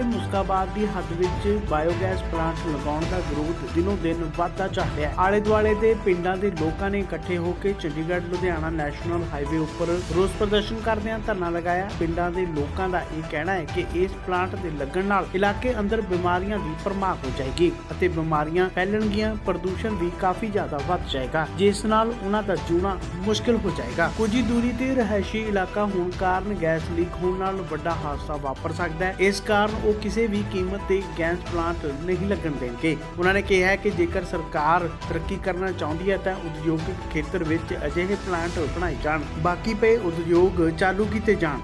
ਅਤੇ ਮੁਸਕਾਬਾਦ ਦੀ ਹੱਦ ਵਿੱਚ ਬਾਇਓਗੈਸ ਪਲਾਂਟ ਲਗਾਉਣ ਦਾ ਵਿਰੋਧ ਦਿਨੋਂ ਦਿਨ ਵਧਦਾ ਜਾ ਰਿਹਾ ਹੈ। ਆਲੇ ਦੁਆਲੇ ਦੇ ਪਿੰਡਾਂ ਦੇ ਲੋਕਾਂ ਨੇ ਇਕੱਠੇ ਹੋ ਕੇ ਚੰਡੀਗੜ੍ਹ, ਲੁਧਿਆਣਾ ਨੈਸ਼ਨਲ ਹਾਈਵੇ ਉੱਪਰ ਰੋਸ ਪ੍ਰਦਰਸ਼ਨ ਕਰਦਿਆਂ ਧਰਨਾ ਲਗਾਇਆ। ਪਿੰਡਾਂ ਦੇ ਲੋਕਾਂ ਦਾ ਇਹ ਕਹਿਣਾ ਹੈ ਕਿ ਇਸ ਪਲਾਂਟ ਦੇ ਲੱਗਣ ਨਾਲ ਇਲਾਕੇ ਅੰਦਰ ਬਿਮਾਰੀਆਂ ਦੀ ਪਰਮਾਰ ਹੋ ਜਾਏਗੀ ਅਤੇ ਬਿਮਾਰੀਆਂ ਫੈਲਣਗੀਆਂ, ਪ੍ਰਦੂਸ਼ਣ ਵੀ ਕਾਫੀ ਜ਼ਿਆਦਾ ਵੱਧ ਜਾਏਗਾ। ਜਿਸ ਨਾਲ ਉਹਨਾਂ ਦਾ ਜੂਣਾ ਮੁਸ਼ਕਲ ਹੋ ਜਾਏਗਾ। ਕੁਝ ਹੀ ਦੂਰੀ ਤੇ ਰਹਿਸ਼ੀ ਇਲਾਕਾ ਹੋਣ ਕਾਰਨ ਗੈਸ ਲੀਕ ਹੋਣ ਨਾਲ ਵੱਡਾ ਹਾਦਸਾ ਵਾਪਰ ਸਕਦਾ ਹੈ। ਇਸ ਕਾਰਨ ਉਹ ਕਿਸੇ ਵੀ ਕੀਮਤ ਤੇ ਗੈਸ ਪਲਾਂਟ ਨਹੀਂ ਲੱਗਣ ਦੇਣਗੇ। ਉਹਨਾਂ ਨੇ ਕਿਹਾ ਹੈ ਕਿ ਜੇਕਰ ਸਰਕਾਰ ਤਰੱਕੀ ਕਰਨਾ ਚਾਹੁੰਦੀ ਹੈ ਤਾਂ ਉਦਯੋਗਿਕ ਖੇਤਰ ਵਿੱਚ ਅਜਿਹੇ ਪਲਾਂਟ ਬਣਾਏ ਜਾਣ। ਬਾਕੀ ਪਏ ਉਦਯੋਗ ਚਾਲੂ ਕੀਤੇ ਜਾਣ।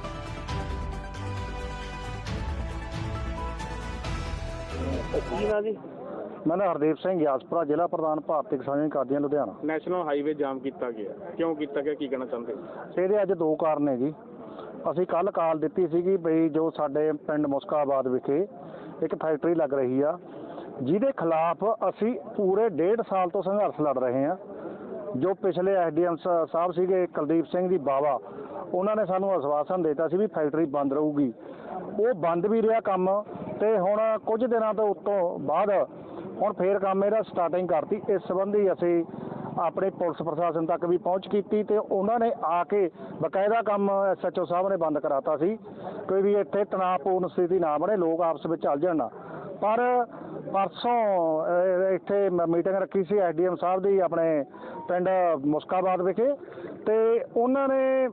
ਕੀ ਨਾ ਜੀ? ਮੈਂ ਨਾ ਹਰਦੀਪ ਸਿੰਘ ਗਿਆਸਪੁਰਾ ਜ਼ਿਲ੍ਹਾ ਪ੍ਰਧਾਨ Bharti Kisan Qadian Ludhiana. National highway jam ਕੀਤਾ ਗਿਆ। ਕਿਉਂ ਕੀਤਾ ਗਿਆ? ਕੀ ਕਹਿਣਾ ਚਾਹੁੰਦੇ ਤੇ ਇਹਦੇ ਅੱਜ ਦੋ ਕਾਰਨ ਨੇ ਜੀ। ਅਸੀਂ ਕੱਲ ਕਾਲ ਦਿੱਤੀ ਸੀਗੀ ਬਈ ਜੋ ਸਾਡੇ ਪਿੰਡ ਮੁਸਕਾਬਾਦ ਵਿਖੇ ਇੱਕ ਫੈਕਟਰੀ ਲੱਗ ਰਹੀ ਆ, ਜਿਹਦੇ ਖਿਲਾਫ ਅਸੀਂ ਪੂਰੇ ਡੇਢ ਸਾਲ ਤੋਂ ਸੰਘਰਸ਼ ਲੜ ਰਹੇ ਹਾਂ। ਜੋ ਪਿਛਲੇ ਐਸਡੀਐਮ ਸਾਹਿਬ ਸੀਗੇ, ਕੁਲਦੀਪ ਸਿੰਘ ਦੀ ਬਾਵਾ, ਉਹਨਾਂ ਨੇ ਸਾਨੂੰ ਆਸ਼ਵਾਸਨ ਦਿੱਤਾ ਸੀ ਵੀ ਫੈਕਟਰੀ ਬੰਦ ਰਹੂਗੀ। ਉਹ ਬੰਦ ਵੀ ਰਿਹਾ ਕੰਮ ਤੇ ਹੁਣ ਕੁਝ ਦਿਨਾਂ ਤੋਂ ਉੱਤੋਂ ਬਾਅਦ ਹੁਣ ਫੇਰ ਕੰਮ ਇਹਦਾ ਸਟਾਰਟਿੰਗ ਕਰਤੀ। ਇਸ ਸੰਬੰਧੀ ਅਸੀਂ ਆਪਣੇ ਪੁਲਿਸ ਪ੍ਰਸ਼ਾਸਨ ਤੱਕ ਵੀ ਪਹੁੰਚ ਕੀਤੀ ਤੇ ਉਹਨਾਂ ਨੇ ਆ ਕੇ ਬਕਾਇਦਾ ਕੰਮ ਐਸਐਚਓ ਸਾਹਿਬ ਨੇ ਬੰਦ ਕਰਾਤਾ ਸੀ ਕੋਈ ਵੀ ਇੱਥੇ ਤਣਾਅਪੂਰਨ ਸਥਿਤੀ ਨਾ ਬਣੇ, ਲੋਕ ਆਪਸ ਵਿੱਚ ਚੱਲ ਜਾਣ ਨਾ। ਪਰ ਪਰਸੋਂ ਇੱਥੇ ਮੀਟਿੰਗ ਰੱਖੀ ਸੀ ਐਸਡੀਐਮ ਸਾਹਿਬ ਦੀ ਆਪਣੇ ਪਿੰਡ ਮੁਸਕਾਬਾਦ ਵਿਖੇ ਤੇ ਉਹਨਾਂ ਨੇ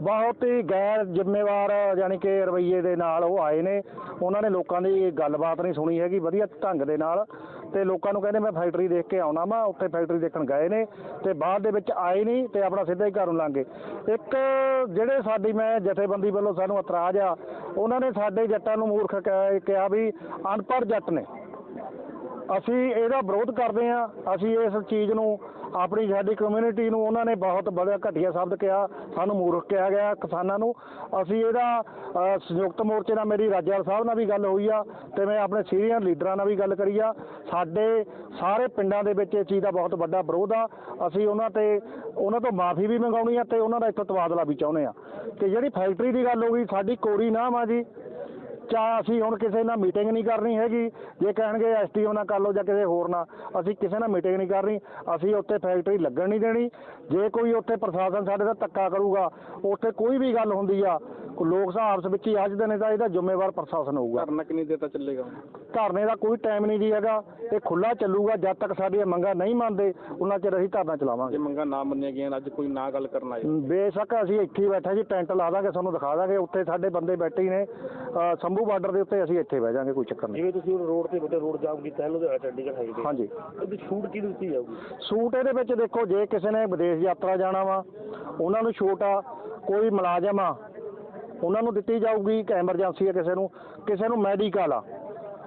ਬਹੁਤ ਹੀ ਗੈਰ ਜ਼ਿੰਮੇਵਾਰ, ਯਾਨੀ ਕਿ ਰਵੱਈਏ ਦੇ ਨਾਲ ਉਹ ਆਏ ਨੇ। ਉਹਨਾਂ ਨੇ ਲੋਕਾਂ ਦੀ ਗੱਲਬਾਤ ਨਹੀਂ ਸੁਣੀ ਹੈਗੀ, ਵਧੀਆ ਢੰਗ ਦੇ ਨਾਲ। ਤੇ ਲੋਕਾਂ ਨੂੰ ਕਹਿੰਦੇ, ਮੈਂ ਫੈਕਟਰੀ ਦੇਖ ਕੇ ਆਉਣਾ ਵਾ, ਉੱਥੇ ਫੈਕਟਰੀ ਦੇਖਣ ਗਏ ਨੇ। ਤੇ ਬਾਅਦ ਦੇ ਵਿੱਚ ਆਏ ਨਹੀਂ ਤੇ ਆਪਣਾ ਸਿੱਧਾ ਹੀ ਘਰ ਨੂੰ ਲੰਘ ਗਏ। ਇੱਕ ਜਿਹੜੇ ਸਾਡੀ, ਮੈਂ ਜਥੇਬੰਦੀ ਵੱਲੋਂ ਸਾਨੂੰ ਇਤਰਾਜ਼ ਆ, ਉਹਨਾਂ ਨੇ ਸਾਡੇ ਜੱਟਾਂ ਨੂੰ ਮੂਰਖ ਕਹਿ- ਕਿਹਾ ਵੀ ਅਨਪੜ੍ਹ ਜੱਟ ਨੇ। ਅਸੀਂ ਇਹਦਾ ਵਿਰੋਧ ਕਰਦੇ ਹਾਂ। ਅਸੀਂ ਇਸ ਚੀਜ਼ ਨੂੰ ਆਪਣੀ ਸਾਡੀ ਕਮਿਊਨਿਟੀ ਨੂੰ ਉਹਨਾਂ ਨੇ ਬਹੁਤ ਬੜਾ ਘਟੀਆ ਸ਼ਬਦ ਕਿਹਾ ਸਾਨੂੰ ਮੂਰਖ ਕਿਹਾ ਗਿਆ ਕਿਸਾਨਾਂ ਨੂੰ। ਅਸੀਂ ਇਹਦਾ ਅ, ਸੰਯੁਕਤ ਮੋਰਚੇ ਨਾਲ ਮੇਰੀ ਰਾਜੇਵਾਲ ਸਾਹਿਬ ਨਾਲ ਵੀ ਗੱਲ ਹੋਈ ਆ ਤੇ ਮੈਂ ਆਪਣੇ ਸੀਨੀਅਰ ਲੀਡਰਾਂ ਨਾਲ ਵੀ ਗੱਲ ਕਰੀ ਆ। ਸਾਡੇ ਸਾਰੇ ਪਿੰਡਾਂ ਦੇ ਵਿੱਚ ਇਸ ਚੀਜ਼ ਦਾ ਬਹੁਤ ਵੱਡਾ ਵਿਰੋਧ ਆ। ਅਸੀਂ ਉਹਨਾਂ ਤੇ ਉਹਨਾਂ ਤੋਂ ਮਾਫੀ ਵੀ ਮੰਗਾਉਣੀ ਆ ਤੇ ਉਹਨਾਂ ਦਾ ਇੱਥੋਂ ਤਬਾਦਲਾ ਵੀ ਚਾਹੁੰਦੇ ਆ। ਤੇ ਜਿਹੜੀ ਫੈਕਟਰੀ ਦੀ ਗੱਲ ਹੋ ਗਈ ਸਾਡੀ ਕੋਰੀ ਨਾਮ ਆ ਜੀ। ਚਾਹ ਅਸੀਂ ਹੁਣ ਕਿਸੇ ਨਾਲ ਮੀਟਿੰਗ ਨਹੀਂ ਕਰਨੀ ਹੈਗੀ। ਜੇ ਕਹਿਣਗੇ ਐਸਟੀਓ ਨਾਲ ਕਰ ਲਓ ਜਾਂ ਕਿਸੇ ਹੋਰ ਨਾਲ, ਅਸੀਂ ਕਿਸੇ ਨਾਲ ਮੀਟਿੰਗ ਨਹੀਂ ਕਰਨੀ। ਅਸੀਂ ਉੱਥੇ ਫੈਕਟਰੀ ਲੱਗਣ ਨਹੀਂ ਦੇਣੀ। ਜੇ ਕੋਈ ਉੱਥੇ ਪ੍ਰਸ਼ਾਸਨ ਸਾਡੇ ਦਾ ਧੱਕਾ ਕਰੂਗਾ, ਉੱਥੇ ਕੋਈ ਵੀ ਗੱਲ ਹੁੰਦੀ ਆ ਲੋਕ ਹਿਸਾਬ ਆਪਸ ਵਿੱਚ ਹੀ ਅੱਜ ਨੇ ਤਾਂ ਇਹਦਾ ਜ਼ਿੰਮੇਵਾਰ ਪ੍ਰਸ਼ਾਸਨ ਹੋਊਗਾ। ਧਰਨਾ ਕਿੰਨੀ ਦੇਰ ਤੱਕ ਚੱਲੇਗਾ? ਧਰਨੇ ਦਾ ਕੋਈ ਟਾਈਮ ਨਹੀਂ ਜੀ ਹੈਗਾ। ਇਹ ਖੁੱਲਾ ਚੱਲੂਗਾ ਜਦ ਤੱਕ ਸਾਡੀਆਂ ਮੰਗਾਂ ਨਹੀਂ ਮੰਨਦੇ ਉਹਨਾਂ ਚਿਰ ਅਸੀਂ ਧਰਨਾ ਜੇ ਚਲਾਵਾਂਗੇ ਮੰਗਾਂ ਨਾ ਮੰਨੀਆਂ ਗਈਆਂ ਅੱਜ ਕੋਈ ਨਾ ਗੱਲ ਕਰਨ ਆਏ। ਬੇਸ਼ੱਕ ਅਸੀਂ ਇੱਥੇ ਹੀ ਬੈਠੇ ਜੀ ਟੈਂਟ ਲਾ ਦਾਂਗੇ ਤੁਹਾਨੂੰ ਦਿਖਾ ਦਾਂਗੇ। ਉੱਥੇ ਸਾਡੇ ਬੰਦੇ ਬੈਠੇ ਹੀ ਨੇ। ਅ, ਸੰਭੂ ਬਾਰਡਰ ਦੇ ਉੱਤੇ ਅਸੀਂ ਇੱਥੇ ਬਹਿ ਜਾਾਂਗੇ ਕੋਈ ਚੱਕਰ ਨਹੀਂ। ਜਿਵੇਂ ਤੁਸੀਂ ਰੋਡ ਤੇ ਵੱਡੇ ਰੋਡ ਜਾਮ ਕੀਤਾ ਹੈ ਲੁਧਿਆਣਾ ਚੰਡੀਗੜ੍ਹ ਹਾਈਵੇ ਹਾਂਜੀ। ਉਹਦੀ ਛੂਟ ਕੀ ਦਿੱਤੀ ਜਾਊਗੀ? ਸੂਟ ਇਹਦੇ ਵਿੱਚ ਦੇਖੋ ਜੇ ਕਿਸੇ ਨੇ ਵਿਦੇਸ਼ ਯਾਤਰਾ ਜਾਣਾ ਵਾ ਉਹਨਾਂ ਨੂੰ ਛੂਟ ਆ ਕੋਈ ਮੁਲਾਜ਼ਮ ਆ ਉਹਨਾਂ ਨੂੰ ਦਿੱਤੀ ਜਾਊਗੀ ਕਿ ਐਮਰਜੈਂਸੀ ਹੈ ਕਿਸੇ ਨੂੰ ਕਿਸੇ ਨੂੰ ਮੈਡੀਕਲ ਆ।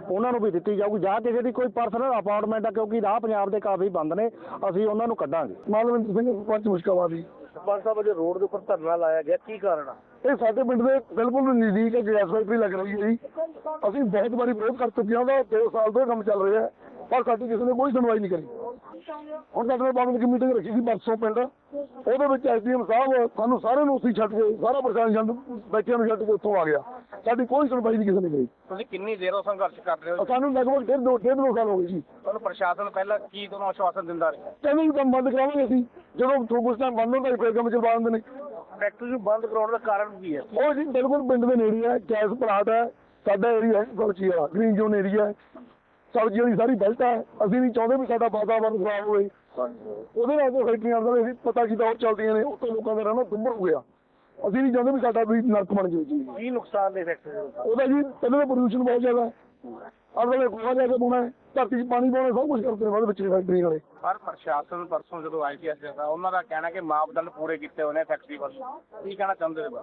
ਉਹਨਾਂ ਨੂੰ ਵੀ ਦਿੱਤੀ ਜਾਊਗੀ ਜਾਂ ਕਿਸੇ ਦੀ ਕੋਈ ਪਰਸਨਲ ਅਪਾਰਟਮੈਂਟ ਆ ਕਿਉਂਕਿ ਰਾਹ ਪੰਜਾਬ ਦੇ ਕਾਫੀ ਬੰਦ ਨੇ ਅਸੀਂ ਉਹਨਾਂ ਨੂੰ ਕੱਢਾਂਗੇ। ਮਾਲਵਿੰਦਰ ਸਿੰਘ ਪੰਚ ਮੁਸ਼ਕਾਬਾਦੀ ਸਰਪੰਚ ਸਾਹਿਬ ਅਜੇ ਰੋਡ ਦੇ ਉੱਪਰ ਧਰਨਾ ਲਾਇਆ ਗਿਆ ਕੀ ਕਾਰਨ ਆ? ਇਹ ਸਾਡੇ ਪਿੰਡ ਦੇ ਬਿਲਕੁਲ ਨਜ਼ਦੀਕ ਹੈ ਗੈਸ ਫੈਕਟਰੀ ਲੱਗ ਰਹੀ ਹੈ ਜੀ। ਅਸੀਂ ਬਹੁਤ ਵਾਰੀ ਵਿਰੋਧ ਕਰ ਚੁੱਕੇ ਹਾਂ ਉਹਦਾ 2 ਸਾਲ ਤੋਂ ਕੰਮ ਚੱਲ ਰਿਹਾ ਹੈ ਪਰ ਸਾਡੀ ਕਿਸੇ ਨੇ ਕੋਈ ਸੁਣਵਾਈ ਨਹੀਂ ਕਰੀ। ਹੁਣ ਨਾਲ ਬਾਬੂ ਦੀ ਮੀਟਿੰਗ ਰੱਖੀ ਸੀ ਪਰਸੋਂ ਪਿੰਡ। ਉਹਦੇ ਵਿੱਚ ਐਸਡੀਐਮ ਸਾਹਿਬ ਸਾਨੂੰ ਸਾਰਿਆਂ ਨੂੰ ਹੀ ਛੱਡ ਕੇ ਸਾਰਾ ਪ੍ਰਸ਼ਾਸਨ ਛੱਡ ਬੈਠਿਆਂ ਨੂੰ ਛੱਡ ਕੇ ਉੱਥੋਂ ਆ ਗਿਆ। ਸਾਡੀ ਕੋਈ ਸੁਣਵਾਈ ਨਹੀਂ ਕਿਸੇ ਨੇ ਕਰੀ। ਤੁਸੀਂ ਕਿੰਨੀ ਦੇਰੋਂ ਸੰਘਰਸ਼ ਕਰ ਰਹੇ ਹੋ ਸਾਨੂੰ ਲਗਭਗ ਡੇਢ ਦੋ ਡੇਢ ਦੋ ਸਾਲ ਹੋ ਗਏ ਜੀ। ਤੁਹਾਨੂੰ ਪ੍ਰਸ਼ਾਸਨ ਪਹਿਲਾਂ ਕੀ ਤੁਹਾਨੂੰ ਆਸ਼ਵਾਸਨ ਦਿੰਦਾ ਰਿਹਾ? ਕਹਿੰਦੇ ਵੀ ਕੰਮ ਬੰਦ ਕਰਾਵਾਂਗੇ ਅਸੀਂ। ਜਦੋਂ ਕੁਝ ਟਾਈਮ ਬੰਦ ਹੁੰਦਾ ਫਿਰ ਕੰਮ ਚਲਵਾ ਦਿੰਦੇ ਨੇ। ਫੈਕਟਰੀ ਨੂੰ ਬੰਦ ਕਰਾਉਣ ਦਾ ਕਾਰਨ ਕੀ ਹੈ? ਉਹ ਜੀ ਬਿਲਕੁਲ ਪਿੰਡ ਦੇ ਨੇੜੇ ਹੈ ਗੈਸ ਪਲਾਟ ਹੈ ਸਾਡਾ ਏਰੀਆ ਹੈ ਵਾਲਾ ਗ੍ਰੀਨ ਜ਼ੋਨ ਏਰੀਆ ਹੈ। ਸਬਜ਼ੀ ਵਾਲੀ ਸਾਰੀ ਬੈਲਟ ਹੈ। ਅਸੀਂ ਨਹੀਂ ਚਾਹੁੰਦੇ ਵੀ ਸਾਡਾ ਵਾਤਾਵਰਨ ਖਰਾਬ ਹੋਵੇ। ਉਹਦੇ ਨਾਲ ਤਾਂ ਫੈਕਟਰੀਆਂ ਦਾ ਅਸੀਂ ਪਤਾ ਕੀਤਾ ਉਹ ਚੱਲਦੀਆਂ ਨੇ ਉੱਥੇ ਲੋਕਾਂ ਦਾ ਰਹਿਣਾ ਦੁੰਬਰ ਹੋ ਗਿਆ। ਅਸੀਂ ਨਹੀਂ ਚਾਹੁੰਦੇ ਵੀ ਸਾਡਾ ਵੀ ਨਰਕ ਬਣ ਜਾਵੇ ਜੀ। ਕੀ ਨੁਕਸਾਨ ਨੇ ਫੈਕਟਰੀ ਦਾ? ਉਹਦਾ ਜੀ ਪਹਿਲਾਂ ਤਾਂ ਪ੍ਰਦੂਸ਼ਣ ਬਹੁਤ ਜ਼ਿਆਦਾ ਹੈ। ਅਗਲੇ ਗੋਹਾ ਜਾ ਕੇ ਪਾਉਣਾ ਧਰਤੀ 'ਚ ਪਾਣੀ ਪਾਉਣਾ ਸਭ ਕੁਝ ਕਰਦੇ ਨੇ ਬਾਅਦ ਵਿੱਚ ਫੈਕਟਰੀ ਵਾਲੇ। ਪਰ ਪ੍ਰਸ਼ਾਸਨ ਪਰਸੋਂ ਜਦੋਂ ਆਈਟੀਐਸ ਦਾ ਉਹਨਾਂ ਦਾ ਕਹਿਣਾ ਕਿ ਮਾਪਦੰਡ ਪੂਰੇ ਕੀਤੇ ਹੋਏ ਨੇ ਫੈਕਟਰੀ ਵੱਲੋਂ। ਕੀ ਕਹਿਣਾ ਚਾਹੁੰਦੇ ਹੋ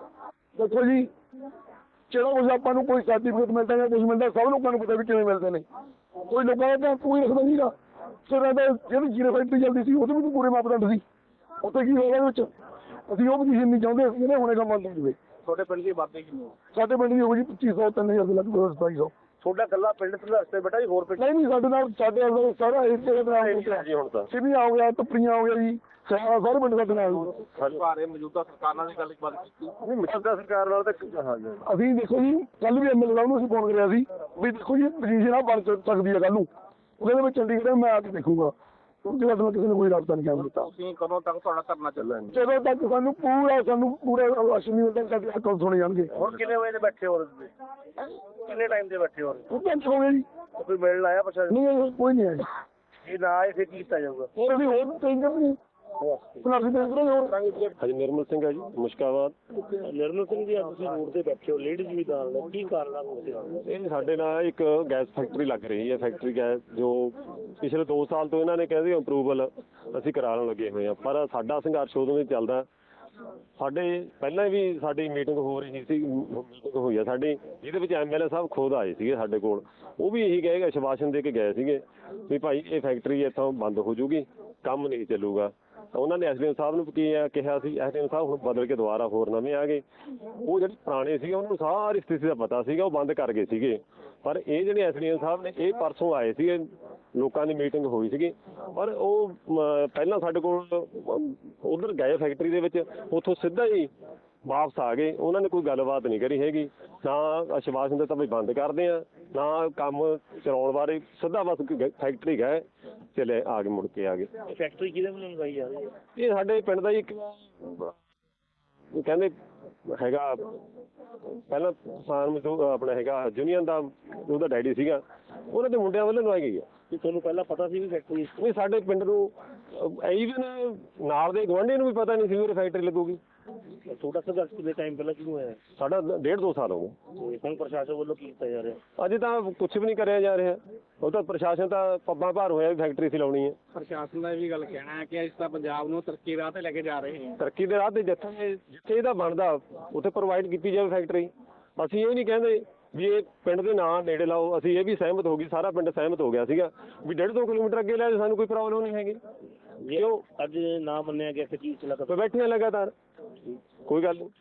ਦੇਖੋ ਜੀ ਜਿਹੜਾ ਕੁਝ ਆਪਾਂ ਨੂੰ ਕੋਈ ਸਰਟੀਫਿਕੇਟ ਮਿਲਦਾ ਜਾਂ ਕੁਝ ਮਿਲਦਾ ਸਭ ਲੋਕਾਂ ਨੂੰ ਪਤਾ ਵੀ ਕਿਵੇਂ ਮਿਲਦੇ ਨੇ। ਕੋਈ ਲੋਕਾਂ ਦਾ ਤਾਂ ਕੋਈ ਰੱਖਦਾ ਨਹੀਂਗਾ ਸਿਰਾਂ ਦਾ ਜਿਹੜੀ ਜੀਰੋ ਫੈਕਟਰੀ ਚੱਲਦੀ ਸੀ ਉਹਦੇ ਵਿੱਚ ਪੂਰੇ ਮਾਪਦੰਡ ਸੀ। ਉੱਥੇ ਕੀ ਹੋਇਆ ਵਿੱਚ? ਅਸੀਂ ਉਹ ਪੋਜੀਸ਼ਨ ਨਹੀਂ ਚਾਹੁੰਦੇ ਅਸੀਂ ਕਹਿੰਦੇ ਹੁਣੇ ਕੰਮ ਹੋ ਜਾਵੇ ਤੁਹਾਡੇ ਪਿੰਡ ਦੀ ਆਬਾਦੀ ਕਿੰਨੀ ਹੈ? ਸਾਡੇ ਪਿੰਡ ਦੀ ਹੋ ਜੀ 2500 3000 ਦੇ ਲਗਭਗ 2700 ਤੁਹਾਡਾ ਕੱਲਾ ਪਿੰਡ ਸੰਘਰਸ਼ ਤੇ ਬੇਟਾ ਜੀ ਹੋਰ ਪਿੰਡ? ਨਹੀਂ ਨਹੀਂ ਸਾਡੇ ਨਾਲ ਸਾਡੇ ਨਾਲ ਸਾਰਾ ਏਰੀਆ ਦਾ ਨਾਮ ਜੀ ਹੁਣ ਤਾਂ। ਸਿਵੀਆਂ ਹੋ ਗਿਆ ਟੱਪਰੀਆਂ ਹੋ ਗਿਆ ਜੀ। ਸਾਰੇ ਪਿੰਡ ਸਾਡੇ ਨਾਲ ਭਾਰੇ ਮੌਜੂਦਾ ਸਰਕਾਰਾਂ ਦੀ ਗੱਲ ਬਾਤ ਕੀਤੀ। ਨਹੀਂ ਮੌਜੂਦਾ ਸਰਕਾਰ ਨਾਲ ਤਾਂ ਅਸੀਂ ਦੇਖੋ ਜੀ ਕੱਲ ਵੀ ਐਮਐਲਏ ਸਾਹਿਬ ਨੂੰ ਅਸੀਂ ਫੋਨ ਕਰਿਆ ਸੀ ਵੀ ਦੇਖੋ ਜੀ ਪੋਜੀਸ਼ਨ ਆ ਬਣ ਸਕਦੀ ਹੈ ਕੱਲ ਨੂੰ। ਉਹਦੇ ਵਿੱਚ ਚੰਡੀਗੜ੍ਹ ਮੈਂ ਆ ਕੇ ਦੇਖੂਗਾ। ਉਹਦੇ ਬਾਅਦ ਮੈਂ ਕਿਸੇ ਨੇ ਕੋਈ ਰਾਬਤਾ ਨਹੀਂ ਕਰ ਦਿੱਤਾ। ਤੁਸੀਂ ਕਦੋਂ ਤੱਕ ਤੁਹਾਡਾ ਧਰਨਾ ਚੱਲਣਾ ਜਦੋਂ ਤੱਕ ਸਾਨੂੰ ਪੂਰਾ ਸਾਨੂੰ ਪੂਰਾ ਨਹੀਂ ਮਿਲਦਾ ਸਾਡੇ ਅਕਾਊਂਟ ਸੁਣੇ ਜਾਣਗੇ। ਹੁਣ ਕਿੰਨੇ ਵਜੇ ਦੇ ਬੈਠੇ ਹੋ ਤੁਸੀਂ? ਕਿੰਨੇ ਟਾਈਮ ਦੇ ਬੈਠੇ ਹੋ? ਉਹ ਤਾਂ ਹੋ ਗਿਆ ਜੀ। ਕੋਈ ਮਿਲਣ ਆਇਆ ਪ੍ਰਸ਼ਾਸਨ? ਨਹੀਂ ਇਹ ਕੋਈ ਨਹੀਂ ਆਇਆ। ਜੇ ਨਾ ਆਏ ਫਿਰ ਕੀ ਕੀਤਾ ਜਾਊਗਾ? ਹੋਰ ਅਸੀਂ ਹੋਰ ਟ੍ਰੇਨ ਕਰਨੀ ਹੋਰ ਹਾਂਜੀ ਨਿਰਮਲ ਸਿੰਘ ਹੈ ਜੀ। ਮੁਸ਼ਕਾਬਾਦ ਨਿਰਮਲ ਸਿੰਘ ਜੀ ਅੱਜ ਤੁਸੀਂ ਰੋਡ ਤੇ ਬੈਠੇ ਹੋ ਲੇਡੀਜ਼ ਵੀ ਨਾਲ ਨੇ। ਕੀ ਕਾਰਨ ਆ ਰੋਡ ਤੇ ਇਹ ਸਾਡੇ ਨਾਲ ਇੱਕ ਗੈਸ ਫੈਕਟਰੀ ਲੱਗ ਰਹੀ ਹੈ ਫੈਕਟਰੀ ਗੈਸ ਜੋ ਪਿਛਲੇ 2 ਸਾਲ ਤੋਂ ਇਹਨਾਂ ਨੇ ਕਹਿੰਦੇ ਅਪਰੂਵਲ ਅਸੀਂ ਕਰਾਉਣ ਲੱਗੇ ਹੋਏ ਆ ਪਰ ਸਾਡਾ ਸੰਘਰਸ਼ ਉਦੋਂ ਵੀ ਚੱਲਦਾ। ਸਾਡੇ ਪਹਿਲਾਂ ਵੀ ਸਾਡੀ ਮੀਟਿੰਗ ਹੋ ਰਹੀ ਸੀ ਮੀਟਿੰਗ ਹੋਈ ਆ। ਸਾਡੀ ਜਿਹਦੇ ਵਿੱਚ ਐਮਐਲਏ ਸਾਹਿਬ ਖੁਦ ਆਏ ਸੀਗੇ ਸਾਡੇ ਕੋਲ। ਉਹ ਵੀ ਇਹੀ ਕਹੇਗਾ ਸ਼ਵਾਸ਼ਨ ਦੇ ਕੇ ਗਏ ਸੀਗੇ ਵੀ ਭਾਈ ਇਹ ਫੈਕਟਰੀ ਇੱਥੋਂ ਬੰਦ ਹੋ ਜੂਗੀ ਕੰਮ ਨਹੀਂ ਚੱਲੂਗਾ। ਉਹਨਾਂ ਨੇ ਐਸਡੀਐਮ ਸਾਹਿਬ ਨੂੰ ਕੀ ਆ, ਕਿਹਾ ਸੀ ਐਸਡੀਐਮ ਸਾਹਿਬ ਹੁਣ ਬਦਲ ਕੇ ਦੁਬਾਰਾ ਹੋਰ ਨਵੇਂ ਆ ਗਏ। ਉਹ ਜਿਹੜੇ ਪੁਰਾਣੇ ਸੀਗੇ, ਉਹਨਾਂ ਨੂੰ ਸਾਰੀ ਸਥਿਤੀ ਦਾ ਪਤਾ ਸੀਗਾ, ਉਹ ਬੰਦ ਕਰ ਗਏ ਸੀਗੇ। ਪਰ ਇਹ ਜਿਹੜੇ ਐਸਡੀਐਮ ਸਾਹਿਬ ਨੇ, ਇਹ ਪਰਸੋਂ ਆਏ ਸੀਗੇ, ਲੋਕਾਂ ਦੀ ਮੀਟਿੰਗ ਹੋਈ ਸੀਗੀ। ਪਰ ਉਹ ਪਹਿਲਾਂ ਸਾਡੇ ਕੋਲ, ਉਧਰ ਗਏ ਫੈਕਟਰੀ ਦੇ ਵਿੱਚ, ਉੱਥੋਂ ਸਿੱਧਾ ਹੀ ਵਾਪਸ ਆ ਗਏ ਉਹਨਾਂ ਨੇ ਕੋਈ ਗੱਲਬਾਤ ਨਹੀਂ ਕਰੀ ਹੈਗੀ। ਨਾ ਆਸ਼ਵਾਸਨ ਦਿੱਤਾ ਵੀ ਬੰਦ ਕਰਦੇ ਆ ਨਾ ਕੰਮ ਚਲਾਉਣ ਬਾਰੇ ਸਿੱਧਾ ਬਸ ਗ- ਫੈਕਟਰੀ ਗਏ ਚਲੇ ਆ ਕੇ ਮੁੜ ਕੇ ਆ ਗਏ। ਫੈਕਟਰੀ ਕਿਹਦੇ ਵੱਲੋਂ ਲਗਾਈ ਜਾ ਰਹੀ ਹੈ? ਇਹ ਸਾਡੇ ਪਿੰਡ ਦਾ ਹੀ ਇੱਕ ਉਹ ਕਹਿੰਦੇ ਹੈਗਾ ਪਹਿਲਾਂ ਕਿਸਾਨ ਮਜ਼ਦੂਰ ਆਪਣਾ ਹੈਗਾ ਯੂਨੀਅਨ ਦਾ ਉਹਦਾ ਡੈਡੀ ਸੀਗਾ ਉਹਨਾਂ ਦੇ ਮੁੰਡਿਆਂ ਵੱਲੋਂ ਲਵਾਈ ਗਈ ਆ। ਕਿ ਤੁਹਾਨੂੰ ਪਹਿਲਾਂ ਪਤਾ ਸੀ ਵੀ ਫੈਕਟਰੀ ਨਹੀਂ ਸਾਡੇ ਪਿੰਡ ਨੂੰ ਈਵਨ ਨਾਲ ਦੇ ਗਵਾਂਢੀ ਨੂੰ ਵੀ ਪਤਾ ਨਹੀਂ ਸੀ ਵੀ ਉਰੇ ਫੈਕਟਰੀ ਲੱਗੂਗੀ। ਛੋਟਾ ਸੰਘਰਸ਼ ਕਿੰਨੇ ਟਾਈਮ ਪਹਿਲਾਂ ਕਿਉਂ ਹੋਇਆ? ਸਾਡਾ ਡੇਢ ਦੋ ਸਾਲ ਹੋ ਗਏ। ਤੇ ਹੁਣ ਪ੍ਰਸ਼ਾਸਨ ਵੱਲੋਂ ਕੀ ਕੀਤਾ ਜਾ ਰਿਹਾ? ਅਜੇ ਤਾਂ ਕੁਝ ਵੀ ਨਹੀਂ ਕਰਿਆ ਜਾ ਰਿਹਾ। ਉਹ ਤਾਂ ਪ੍ਰਸ਼ਾਸਨ ਤਾਂ ਪੱਬਾਂ ਭਾਰ ਹੋਇਆ ਵੀ ਫੈਕਟਰੀ ਸੀ ਲਾਉਣੀ ਹੈ। ਪ੍ਰਸ਼ਾਸਨ ਦਾ ਇਹ ਵੀ ਗੱਲ ਕਹਿਣਾ ਹੈ ਕਿ ਅਸੀਂ ਤਾਂ ਪੰਜਾਬ ਨੂੰ ਤਰੱਕੀ ਰਾਹ ਤੇ ਲੈ ਕੇ ਜਾ ਰਹੇ ਹਾਂ। ਤਰੱਕੀ ਦੇ ਰਾਹ ਤੇ ਜਿੱਥੇ ਜਿੱਥੇ ਇਹਦਾ ਬਣਦਾ ਉੱਥੇ ਪ੍ਰੋਵਾਈਡ ਕੀਤੀ ਜਾਵੇ ਫੈਕਟਰੀ ਅਸੀਂ ਇਹ ਨਹੀਂ ਕਹਿੰਦੇ ਵੀ ਇਹ ਪਿੰਡ ਦੇ ਨਾਂ ਨੇੜੇ ਲਾਓ। ਅਸੀਂ ਇਹ ਵੀ ਸਹਿਮਤ ਹੋ ਗਈ ਸਾਰਾ ਪਿੰਡ ਸਹਿਮਤ ਹੋ ਗਿਆ ਸੀਗਾ। ਵੀ 1.5 ਕਿਲੋਮੀਟਰ ਅੱਗੇ ਲੈ ਜਾਓ, ਸਾਨੂੰ ਕੋਈ ਪ੍ਰੋਬਲਮ ਨਹੀਂ ਹੈਗੀ। ਜੇ ਕਿਉਂ ਅੱਜ ਨਾ ਮੰਨਿਆ ਗਿਆ ਕਿ ਚੀਜ਼ ਚ ਲਗਾ ਬੈਠੇ ਹਾਂ ਲਗਾਤਾਰ। ਕੋਈ ਗੱਲ ਨਹੀਂ